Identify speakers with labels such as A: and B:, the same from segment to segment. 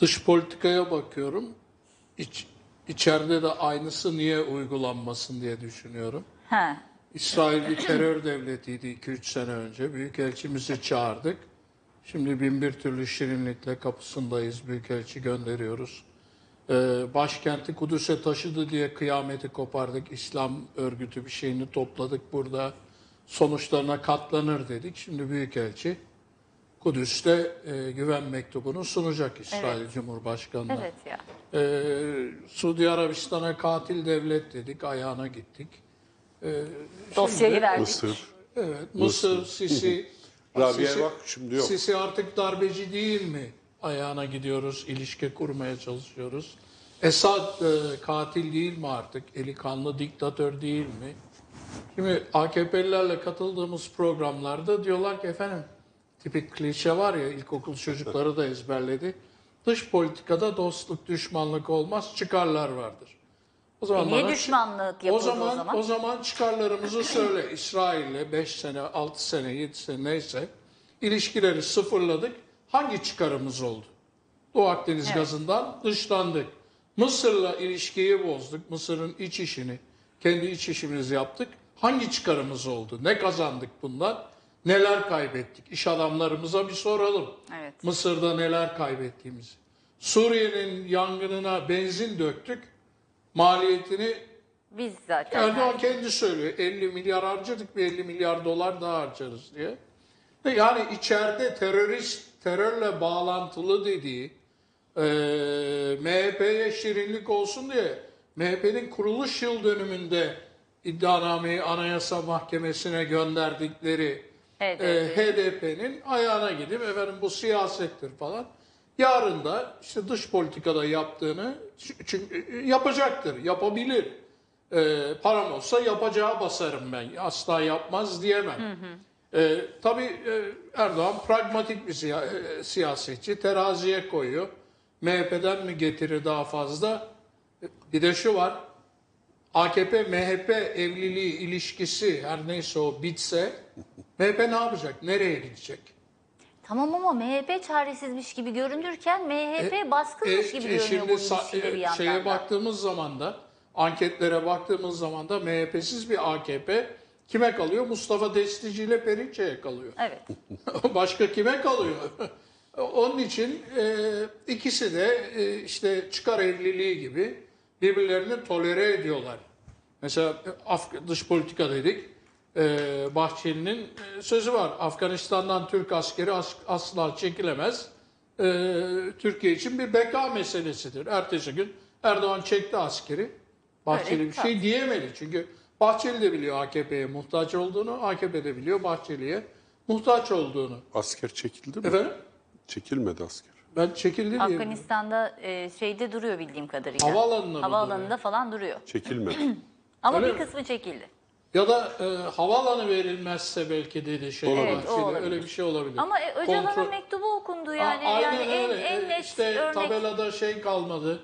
A: Dış politikaya bakıyorum. İç, içeride de aynısı niye uygulanmasın diye düşünüyorum.
B: Ha.
A: İsrail bir terör devletiydi 2-3 sene önce. Büyükelçimizi çağırdık. Şimdi bin bir türlü şirinlikle kapısındayız. Büyükelçi gönderiyoruz. Ee, başkenti Kudüs'e taşıdı diye kıyameti kopardık. İslam örgütü bir şeyini topladık burada. Sonuçlarına katlanır dedik. Şimdi Büyükelçi Kudüs'te e, güven mektubunu sunacak İsrail Cumhurbaşkanı'na.
B: Evet ya.
A: Ee, Suudi Arabistan'a katil devlet dedik, ayağına gittik.
B: Dosyayı verdik.
C: Mısır.
A: Evet, Mısır, Sisi.
C: Rabia'ya
A: Sisi-
C: bak şimdi yok.
A: Sisi artık darbeci değil mi? Ayağına gidiyoruz, ilişki kurmaya çalışıyoruz. Esad e, katil değil mi artık? Eli kanlı diktatör değil mi? Şimdi AKP'lilerle katıldığımız programlarda diyorlar ki efendim tipik klişe var ya ilkokul çocukları da ezberledi. Dış politikada dostluk, düşmanlık olmaz, çıkarlar vardır. O zaman
B: E niye
A: bana-
B: düşmanlık
A: o
B: yapıldı o
A: zaman,
B: zaman?
A: o zaman çıkarlarımızı söyle. İsrail'le 5 sene, 6 sene, 7 sene neyse ilişkileri sıfırladık. Hangi çıkarımız oldu? Doğu Akdeniz
B: Evet.
A: gazından dışlandık. Mısır'la ilişkiyi bozduk. Mısır'ın iç işini, kendi iç işimizi yaptık. Hangi çıkarımız oldu? Ne kazandık bundan? Neler kaybettik? İş adamlarımıza bir soralım.
B: Evet.
A: Mısır'da neler kaybettiğimizi. Suriye'nin yangınına benzin döktük. Maliyetini
B: Biz zaten.
A: Erdoğan kendi söylüyor. 50 milyar harcadık bir 50 milyar dolar daha harcarız diye. Yani içeride terörist, terörle bağlantılı dediği e, MHP'ye şirinlik olsun diye MHP'nin kuruluş yıl dönümünde iddianameyi Anayasa Mahkemesi'ne gönderdikleri
B: HDP.
A: e, HDP'nin ayağına gidip efendim bu siyasettir falan. Yarın da işte dış politikada yaptığını çünkü yapacaktır, yapabilir. E, param olsa yapacağı basarım ben. Asla yapmaz diyemem. E, tabii e, Erdoğan pragmatik bir siya- e, siyasetçi. Teraziye koyuyor. MHP'den mi getirir daha fazla? E, Bir de şu var. AKP-MHP evliliği ilişkisi her neyse o bitse MHP ne yapacak? Nereye gidecek?
B: Tamam ama MHP çaresizmiş gibi görünürken MHP baskınmış gibi
A: E,
B: görünüyor
A: şimdi
B: bu ilişkide bir
A: e,
B: yandan
A: şeye
B: da.
A: baktığımız zaman da anketlere baktığımız zaman da MHP'siz bir AKP kime kalıyor? Mustafa Destici ile Perinçek'e kalıyor.
B: Evet.
A: Başka kime kalıyor? Onun için e, ikisi de e, işte çıkar evliliği gibi birbirlerini tolere ediyorlar. Mesela e, Af- dış politika dedik. E, Bahçeli'nin e, sözü var. Afganistan'dan Türk askeri as- asla çekilemez. E, Türkiye için bir beka meselesidir. Ertesi gün Erdoğan çekti askeri. Bahçeli
B: Öyle,
A: bir şey diyemedi. Çünkü Bahçeli de biliyor AKP'ye muhtaç olduğunu, AKP de biliyor Bahçeli'ye muhtaç olduğunu.
C: Asker çekildi mi?
A: Efendim?
C: Çekilmedi asker.
A: Ben çekildi diye.
B: Afganistan'da e, şeyde duruyor bildiğim kadarıyla.
A: Havaalanında mı
B: Havaalanında
A: duruyor?
B: falan duruyor.
C: Çekilmedi.
B: Ama
A: Öyle
B: bir
A: mi?
B: kısmı çekildi.
A: Ya da e, havaalanı verilmezse belki dedi şey
B: Evet,
A: Bahçeli.
B: o olabilir.
A: Öyle bir şey olabilir.
B: Ama e, Öcalan'ın
A: Kontrol-
B: mektubu okundu yani.
A: A- aynen
B: yani en,
A: öyle.
B: en
A: E,
B: net
A: işte
B: örnek.
A: tabelada şey kalmadı.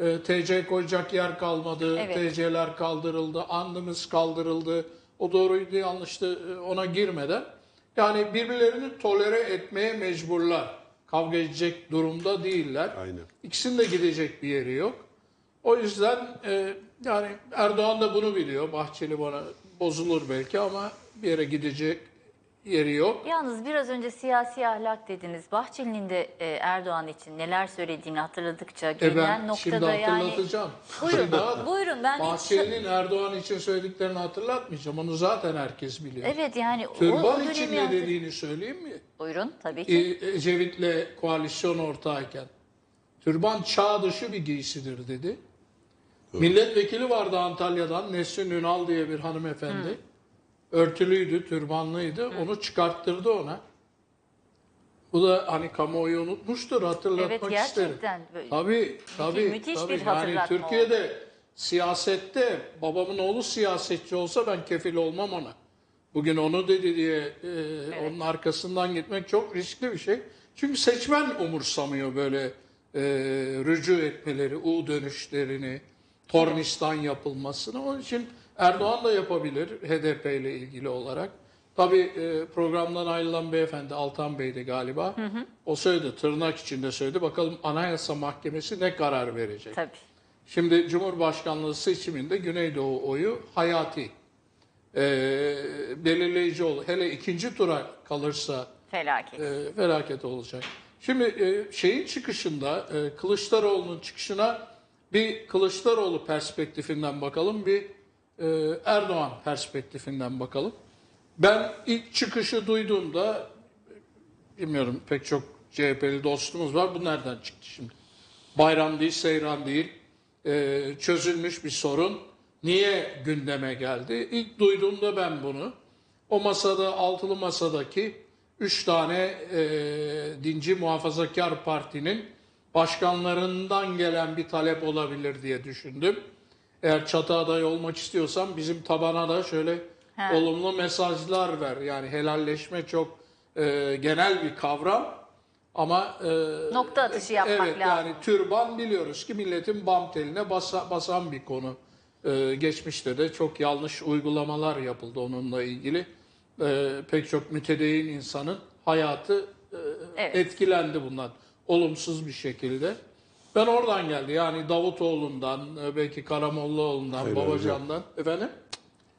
A: E, TC koyacak yer kalmadı.
B: Evet.
A: TC'ler kaldırıldı. Andımız kaldırıldı. O doğruydu yanlıştı e, ona girmeden. Yani birbirlerini tolere etmeye mecburlar. Kavga edecek durumda değiller.
C: Aynen.
A: İkisinin de gidecek bir yeri yok. O yüzden e, yani Erdoğan da bunu biliyor. Bahçeli bana bozulur belki ama bir yere gidecek yeri yok.
B: Yalnız biraz önce siyasi ahlak dediniz. Bahçeli'nin de e, Erdoğan için neler söylediğini hatırladıkça
A: E
B: gelinen
A: ben şimdi
B: noktada yani...
A: hatırlatacağım.
B: Buyurun,
A: Şimdi
B: buyurun ben hiç...
A: Bahçeli'nin Erdoğan için söylediklerini hatırlatmayacağım. Onu zaten herkes biliyor.
B: Evet yani
A: Türban
B: dönemi
A: için ne
B: hatır-
A: dediğini söyleyeyim mi?
B: Buyurun tabii ki.
A: E, Ecevit'le koalisyon ortağıyken. Türban çağ dışı bir giysidir dedi. Milletvekili vardı Antalya'dan Nesrin Ünal diye bir hanımefendi. Örtülüydü, türbanlıydı. Onu çıkarttırdı ona. Bu da hani kamuoyu unutmuştur hatırlatmak
B: Evet
A: isterim.
B: gerçekten. böyle-
A: Tabii tabii.
B: müthiş
A: tabii.
B: bir
A: yani
B: hatırlatma
A: Türkiye'de siyasette babamın oğlu siyasetçi olsa ben kefil olmam ona. Bugün onu dedi diye e, onun arkasından gitmek çok riskli bir şey. Çünkü seçmen umursamıyor böyle e, rücu etmeleri, U dönüşlerini, tornistan yapılmasını. Onun için Erdoğan da yapabilir HDP ile ilgili olarak. Tabii e, programdan ayrılan beyefendi Altan Bey'di galiba. O söyledi, tırnak içinde söyledi. Bakalım Anayasa Mahkemesi ne karar verecek?
B: Tabii.
A: Şimdi Cumhurbaşkanlığı seçiminde Güneydoğu oyu hayati. E, belirleyici olur. Hele ikinci tura kalırsa
B: Felaket.
A: e, felaket olacak. Şimdi e, şeyin çıkışında, e, Kılıçdaroğlu'nun çıkışına bir Kılıçdaroğlu perspektifinden bakalım, bir e, Erdoğan perspektifinden bakalım. Ben ilk çıkışı duyduğumda, bilmiyorum pek çok CHP'li dostumuz var, bu nereden çıktı şimdi? Bayram değil, seyran değil, e, çözülmüş bir sorun. Niye gündeme geldi? İlk duyduğumda ben bunu, o masada, altılı masadaki üç tane e, dinci muhafazakar partinin başkanlarından gelen bir talep olabilir diye düşündüm. Eğer çatı adayı olmak istiyorsan bizim tabana da şöyle
B: He.
A: olumlu mesajlar ver. Yani helalleşme çok e, genel bir kavram ama e,
B: Nokta atışı yapmak
A: evet,
B: lazım.
A: Yani türban biliyoruz ki milletin bam teline basa- basan bir konu. E, geçmişte de çok yanlış uygulamalar yapıldı onunla ilgili. E, pek çok mütedeyyin insanın hayatı e,
B: Evet.
A: etkilendi bundan olumsuz bir şekilde. Ben oradan geldi yani Davutoğlu'ndan, e, belki Karamollaoğlu'ndan,
C: Hayır,
A: Babacan'dan. Efendim?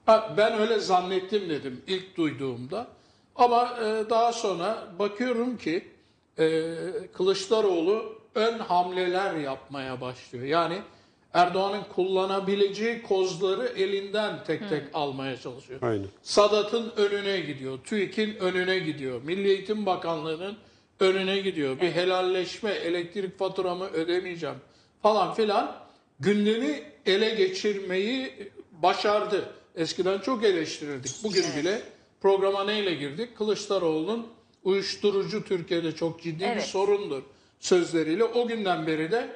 A: Ha, ben öyle zannettim dedim ilk duyduğumda. Ama e, daha sonra bakıyorum ki e, Kılıçdaroğlu ön hamleler yapmaya başlıyor. Yani Erdoğan'ın kullanabileceği kozları elinden tek tek almaya çalışıyor.
C: Aynen.
A: Sadat'ın önüne gidiyor, TÜİK'in önüne gidiyor, Milli Eğitim Bakanlığı'nın önüne gidiyor. Bir helalleşme, elektrik faturamı ödemeyeceğim falan filan gündemi ele geçirmeyi başardı. Eskiden çok eleştirirdik. Bugün bile programa neyle girdik? Kılıçdaroğlu'nun uyuşturucu Türkiye'de çok ciddi bir
B: Evet.
A: sorundur sözleriyle. O günden beri de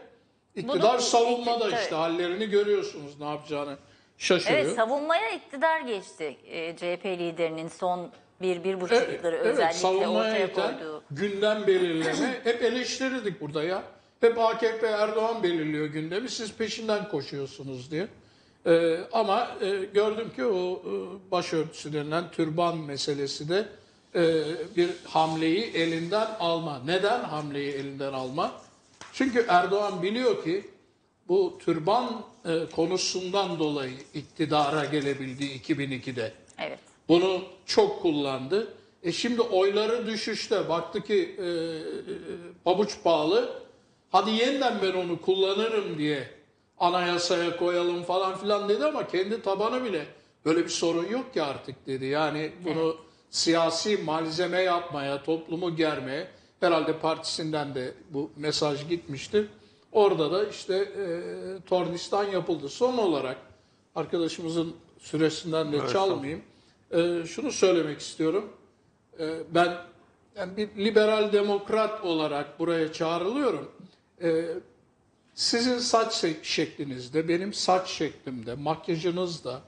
A: iktidar
B: Bunu-
A: savunmada
B: Evet.
A: işte hallerini görüyorsunuz ne yapacağını şaşırıyor.
B: Evet savunmaya iktidar geçti. Ee, CHP liderinin son bir, bir buçuk
A: Evet,
B: yılları
A: evet,
B: özellikle ortaya
A: iten
B: koyduğu.
A: gündem belirleme hep eleştirirdik burada ya. Hep AKP Erdoğan belirliyor gündemi siz peşinden koşuyorsunuz diye. Ee, ama e, gördüm ki o e, başörtüsü denilen türban meselesi de e, bir hamleyi elinden alma. Neden hamleyi elinden alma? Çünkü Erdoğan biliyor ki bu türban e, konusundan dolayı iktidara gelebildi 2002'de.
B: Evet.
A: Bunu çok kullandı. E şimdi oyları düşüşte. Baktı ki e, e, pabuç pahalı. Hadi yeniden ben onu kullanırım diye anayasaya koyalım falan filan dedi ama kendi tabanı bile böyle bir sorun yok ki artık dedi. Yani bunu siyasi malzeme yapmaya, toplumu germeye herhalde partisinden de bu mesaj gitmiştir. Orada da işte e, tornistan yapıldı. Son olarak arkadaşımızın süresinden de çalmayayım. E, şunu söylemek istiyorum. E, ben yani bir liberal demokrat olarak buraya çağrılıyorum. E, sizin saç şeklinizde, benim saç şeklimde, makyajınızda,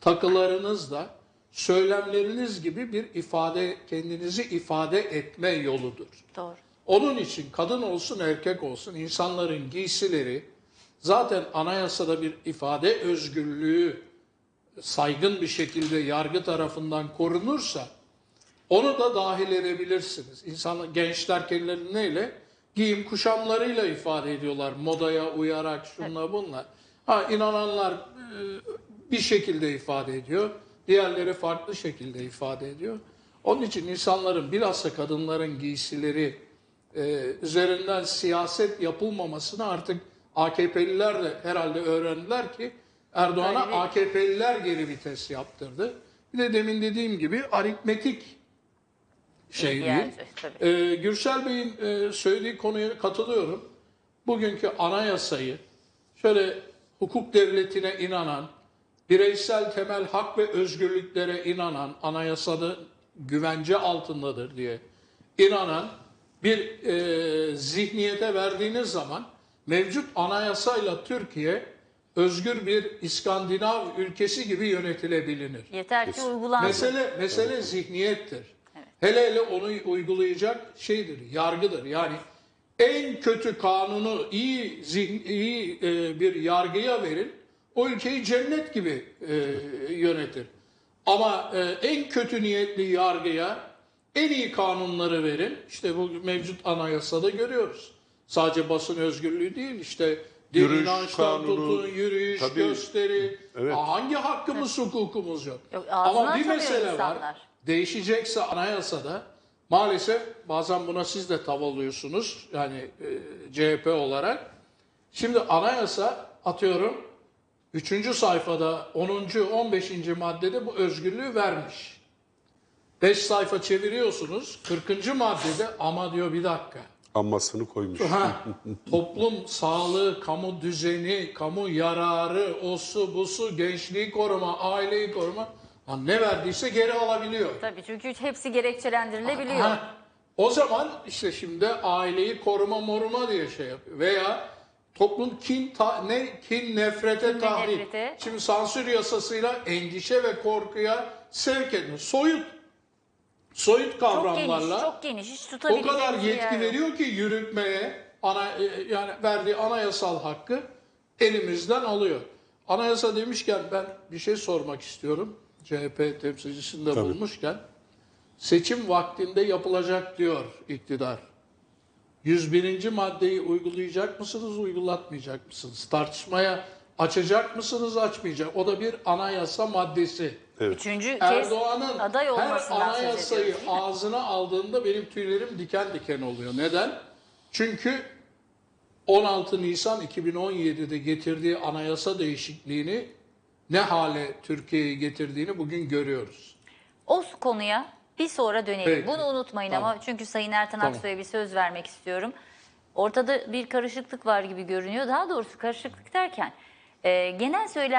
A: takılarınızda, söylemleriniz gibi bir ifade, kendinizi ifade etme yoludur.
B: Doğru.
A: Onun için kadın olsun erkek olsun insanların giysileri zaten anayasada bir ifade özgürlüğü saygın bir şekilde yargı tarafından korunursa onu da dahil edebilirsiniz. İnsan gençler kendilerini neyle? Giyim kuşamlarıyla ifade ediyorlar. Modaya uyarak şunla bunla. Ha inananlar e, bir şekilde ifade ediyor. Diğerleri farklı şekilde ifade ediyor. Onun için insanların bilhassa kadınların giysileri e, üzerinden siyaset yapılmamasını artık AKP'liler de herhalde öğrendiler ki Erdoğan'a
B: bir-
A: AKP'liler geri vites yaptırdı. Bir de demin dediğim gibi aritmetik şey
B: tabii.
A: Ee, Gürsel Bey'in e, söylediği konuya katılıyorum. Bugünkü anayasayı şöyle hukuk devletine inanan, bireysel temel hak ve özgürlüklere inanan, anayasada güvence altındadır diye inanan bir e, zihniyete verdiğiniz zaman mevcut anayasayla Türkiye özgür bir İskandinav ülkesi gibi yönetilebilir.
B: Yeter ki uygulansın.
A: Mesele mesele zihniyettir. Hele hele onu uygulayacak şeydir, yargıdır. Yani en kötü kanunu iyi zihn, iyi e, bir yargıya verin, o ülkeyi cennet gibi e, yönetir. Ama e, en kötü niyetli yargıya en iyi kanunları verin. İşte bu mevcut anayasada görüyoruz. Sadece basın özgürlüğü değil işte din
C: Yürüyüş
A: inançtan
C: kanunu,
A: tutun, yürüyüş,
C: tabii.
A: gösteri.
C: Evet.
A: Aa, Hangi hakkımız, hukukumuz yok?
B: Yok,
A: Ama bir mesele var.
B: insanlar.
A: Değişecekse anayasada maalesef bazen buna siz de tav oluyorsunuz. Yani e, CHP olarak. Şimdi anayasa atıyorum 3. sayfada 10. 15. maddede bu özgürlüğü vermiş. 5 sayfa çeviriyorsunuz. 40. maddede ama diyor bir dakika.
C: Ammasını koymuş.
A: Ha, toplum sağlığı, kamu düzeni, kamu yararı, osu, busu, gençliği koruma, aileyi koruma. Ha, ne verdiyse geri alabiliyor.
B: Tabii çünkü hepsi gerekçelendirilebiliyor.
A: Ha, o zaman işte şimdi aileyi koruma moruma diye şey yapıyor. Veya toplum kin ta- ne kin nefrete
B: ve
A: tahrik.
B: nefrete.
A: Şimdi sansür yasasıyla endişe ve korkuya sevk ediyor. Soyut soyut
B: çok
A: kavramlarla
B: geniş, çok geniş. Hiç
A: o kadar
B: yer
A: yetki
B: yok.
A: veriyor ki yürütmeye ana e, yani verdiği anayasal hakkı elimizden alıyor. Anayasa demişken ben bir şey sormak istiyorum. CHP temsilcisini de
C: Tabii.
A: bulmuşken seçim vaktinde yapılacak diyor iktidar. 101. maddeyi uygulayacak mısınız, uygulatmayacak mısınız? Tartışmaya açacak mısınız, açmayacak? O da bir anayasa maddesi.
B: Üçüncü kez
A: Erdoğan'ın
B: aday
A: her
B: olmasından söz
A: anayasayı
B: ediyoruz.
A: ağzına aldığında benim tüylerim diken diken oluyor. Neden? Çünkü 16 Nisan 2017'de getirdiği anayasa değişikliğini ne hale Türkiye'yi getirdiğini bugün görüyoruz.
B: O konuya bir sonra dönelim.
A: Peki.
B: Bunu unutmayın
A: Tamam.
B: ama çünkü Sayın Ertan
A: Tamam.
B: Bir söz vermek istiyorum. Ortada bir karışıklık var gibi görünüyor. Daha doğrusu karışıklık derken e, genel söylem